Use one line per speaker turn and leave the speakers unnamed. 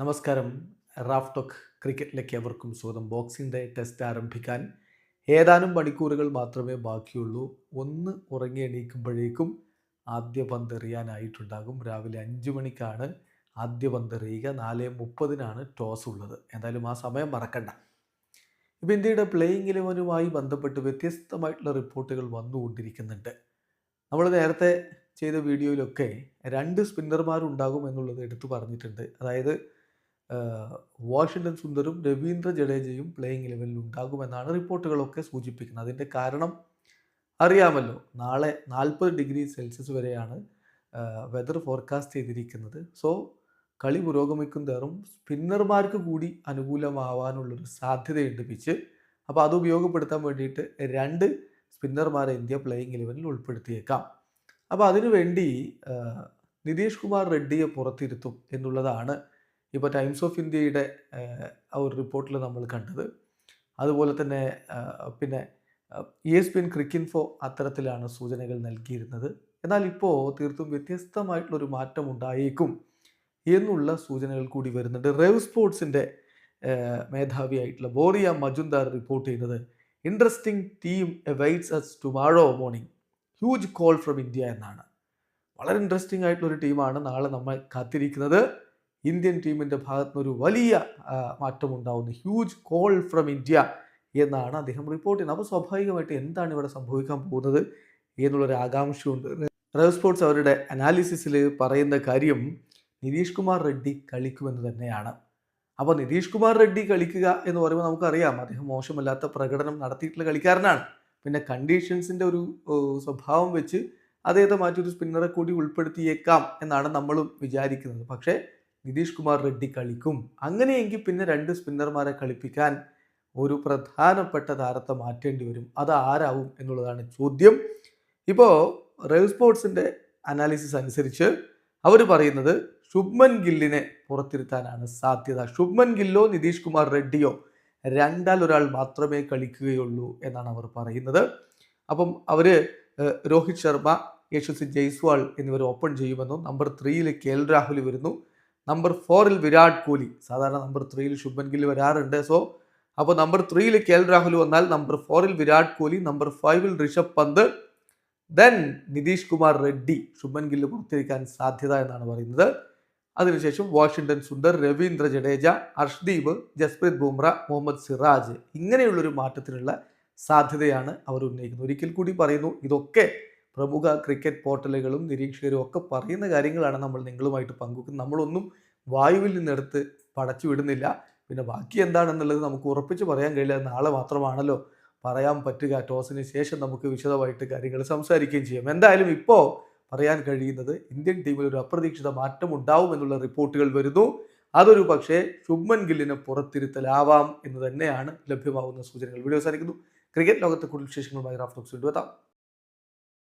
നമസ്കാരം. Raf talk ക്രിക്കറ്റിലേക്ക് എവർക്കും സ്വാഗതം. Boxing day test ആരംഭിക്കാൻ ഏതാനും മണിക്കൂറുകൾ മാത്രമേ ബാക്കിയുള്ളൂ. ഒന്ന് ഉറങ്ങി എണീക്കുമ്പോഴേക്കും ആദ്യ പന്ത് എറിയാനായിട്ടുണ്ടാകും. രാവിലെ അഞ്ച് മണിക്കാണ് ആദ്യ പന്ത് എറിയുക. നാല് മുപ്പതിനാണ് ടോസ് ഉള്ളത്. എന്തായാലും ആ സമയം മറക്കണ്ട. ഇപ്പം ഇന്ത്യയുടെ പ്ലേയിങ് ഇലവനുമായി ബന്ധപ്പെട്ട് വ്യത്യസ്തമായിട്ടുള്ള റിപ്പോർട്ടുകൾ വന്നുകൊണ്ടിരിക്കുന്നുണ്ട്. നമ്മൾ നേരത്തെ ചെയ്ത വീഡിയോയിലൊക്കെ രണ്ട് സ്പിന്നർമാരുണ്ടാകും എന്നുള്ളത് എടുത്തു പറഞ്ഞിട്ടുണ്ട്. അതായത് വാഷിങ്ടൺ സുന്ദറും രവീന്ദ്ര ജഡേജയും പ്ലേയിങ് ലെവലിൽ ഉണ്ടാകുമെന്നാണ് റിപ്പോർട്ടുകളൊക്കെ സൂചിപ്പിക്കുന്നത്. അതിന്റെ കാരണം അറിയാമല്ലോ. നാളെ നാൽപ്പത് ഡിഗ്രി സെൽഷ്യസ് വരെയാണ് വെതർ ഫോർകാസ്റ്റ് ചെയ്തിരിക്കുന്നത്. സോ കളി പുരോഗമിക്കും തോറും സ്പിന്നർമാർക്ക് കൂടി അനുകൂലമാവാനുള്ളൊരു സാധ്യതയുണ്ട് പിച്ച് അപ്പോൾ അത് ഉപയോഗപ്പെടുത്താൻ വേണ്ടിയിട്ട് രണ്ട് സ്പിന്നർമാരെ ഇന്ത്യ പ്ലേയിങ് ഇലവനിൽ ഉൾപ്പെടുത്തിയേക്കാം. അപ്പോൾ അതിനുവേണ്ടി നിതീഷ് കുമാർ റെഡ്ഡിയെ പുറത്തിരുത്തും എന്നുള്ളതാണ് ഇപ്പോൾ ടൈംസ് ഓഫ് ഇന്ത്യയുടെ ആ ഒരു റിപ്പോർട്ടിൽ നമ്മൾ കണ്ടത്. അതുപോലെ തന്നെ പിന്നെ E S P N Cricinfo അത്തരത്തിലാണ് സൂചനകൾ നൽകിയിരുന്നത്. എന്നാൽ ഇപ്പോൾ തീർത്തും വ്യത്യസ്തമായിട്ടുള്ളൊരു മാറ്റം ഉണ്ടായേക്കും എന്നുള്ള സൂചനകൾ കൂടി വരുന്നുണ്ട്. റേവ് സ്പോർട്സിന്റെ മേധാവിയായിട്ടുള്ള ബോറിയ മജുന്ദാർ റിപ്പോർട്ട് ചെയ്യുന്നത് interesting team waits us tomorrow morning huge call from India എന്നാണ്. വളരെ ഇൻട്രസ്റ്റിംഗ് ആയിട്ടുള്ള ഒരു ടീമാണ് നാളെ നമ്മൾ കാത്തിരിക്കുന്നത്. ഇന്ത്യൻ ടീമിന്റെ ഭാഗത്ത് നിന്ന് ഒരു വലിയ മാറ്റമുണ്ടാവുന്നു. മാറ്റം ഹ്യൂജ് കോൾ ഫ്രം ഇന്ത്യ എന്നാണ് അദ്ദേഹം റിപ്പോർട്ട് ചെയ്യുന്നത്. അപ്പോൾ സ്വാഭാവികമായിട്ട് എന്താണ് ഇവിടെ സംഭവിക്കാൻ പോകുന്നത് എന്നുള്ളൊരു ആകാംക്ഷയുണ്ട്. റേവ് സ്പോർട്സ് അവരുടെ അനാലിസിസിൽ പറയുന്ന കാര്യം നിതീഷ് കുമാർ റെഡ്ഡി കളിക്കുമെന്ന് തന്നെയാണ്. അപ്പോൾ നിതീഷ് കുമാർ റെഡ്ഡി കളിക്കുക എന്ന് പറയുമ്പോൾ നമുക്കറിയാം അദ്ദേഹം മോശമല്ലാത്ത പ്രകടനം നടത്തിയിട്ടുള്ള കളിക്കാരനാണ്. പിന്നെ കണ്ടീഷൻസിന്റെ ഒരു സ്വഭാവം വെച്ച് അദ്ദേഹത്തെ മാറ്റൊരു സ്പിന്നറെ കൂടി ഉൾപ്പെടുത്തിയേക്കാം എന്നാണ് നമ്മളും വിചാരിക്കുന്നത്. പക്ഷേ നിതീഷ് കുമാർ റെഡ്ഡി കളിക്കും. അങ്ങനെയെങ്കിൽ പിന്നെ രണ്ട് സ്പിന്നർമാരെ കളിപ്പിക്കാൻ ഒരു പ്രധാനപ്പെട്ട താരത്തെ മാറ്റേണ്ടി വരും. അത് ആരാവും എന്നുള്ളതാണ് ചോദ്യം. ഇപ്പോൾ റെയിൽ സ്പോർട്സിന്റെ അനാലിസിസ് അനുസരിച്ച് അവർ പറയുന്നത് ശുഭ്മൻ ഗില്ലിനെ പുറത്തിരുത്താനാണ് സാധ്യത. ശുഭ്മൻ ഗില്ലോ നിതീഷ് കുമാർ റെഡ്ഡിയോ രണ്ടാൽ ഒരാൾ മാത്രമേ കളിക്കുകയുള്ളൂ എന്നാണ് അവർ പറയുന്നത്. അപ്പം അവർ രോഹിത് ശർമ്മ യശസ്വി ജയ്സ്വാൾ എന്നിവർ ഓപ്പൺ ചെയ്യുമെന്നും നമ്പർ ത്രീയിൽ കെ എൽ രാഹുൽ വരുന്നു. നമ്പർ ഫോറിൽ വിരാട് കോഹ്ലി സാധാരണ നമ്പർ ത്രീയിൽ ശുഭൻ ഗിൽ വരാറുണ്ട്. സോ അപ്പോൾ നമ്പർ ത്രീയിൽ കെ എൽ രാഹുൽ വന്നാൽ നമ്പർ ഫോറിൽ വിരാട് കോഹ്ലി നമ്പർ ഫൈവിൽ ഋഷഭ് പന്ത് ദെൻ നിതീഷ് കുമാർ റെഡ്ഡി ശുഭൻ ഗില്ല് പുറത്തിരിക്കാൻ സാധ്യത എന്നാണ് പറയുന്നത്. അതിനുശേഷം വാഷിംഗ്ടൺ സുന്ദർ രവീന്ദ്ര ജഡേജ അർഷ്ദീപ് ജസ്പ്രീത് ബുംറ മുഹമ്മദ് സിറാജ് ഇങ്ങനെയുള്ളൊരു മാറ്റത്തിനുള്ള സാധ്യതയാണ് അവർ ഉന്നയിക്കുന്നത്. ഒരിക്കൽ കൂടി പറയുന്നു ഇതൊക്കെ പ്രമുഖ ക്രിക്കറ്റ് പോർട്ടലുകളും നിരീക്ഷകരും ഒക്കെ പറയുന്ന കാര്യങ്ങളാണ് നമ്മൾ നിങ്ങളുമായിട്ട് പങ്കുവെക്കുന്നത്. നമ്മളൊന്നും വായുവിൽ നിന്നെടുത്ത് പടച്ചു വിടുന്നില്ല. പിന്നെ ബാക്കി എന്താണെന്നുള്ളത് നമുക്ക് ഉറപ്പിച്ച് പറയാൻ കഴിയില്ല. നാളെ മാത്രമാണല്ലോ. പറയാൻ പറ്റുക. ടോസിന് ശേഷം നമുക്ക് വിശദമായിട്ട് കാര്യങ്ങൾ സംസാരിക്കുകയും ചെയ്യാം. എന്തായാലും ഇപ്പോൾ പറയാൻ കഴിയുന്നത് ഇന്ത്യൻ ടീമിൽ ഒരു അപ്രതീക്ഷിത മാറ്റം ഉണ്ടാവും എന്നുള്ള റിപ്പോർട്ടുകൾ വരുന്നു. അതൊരു പക്ഷേ ശുഭ്മൻ ഗില്ലിനെ പുറത്തിരുത്തലാവാം എന്ന് തന്നെയാണ് ലഭ്യമാവുന്ന സൂചനകൾ. വീഡിയോ അവസാനിക്കുന്നു. ക്രിക്കറ്റ് ലോകത്തെ കൂടുതൽ വിശേഷങ്ങളുമായി റാഫ്റ്റോക്സ് കൊണ്ടുവെത്താം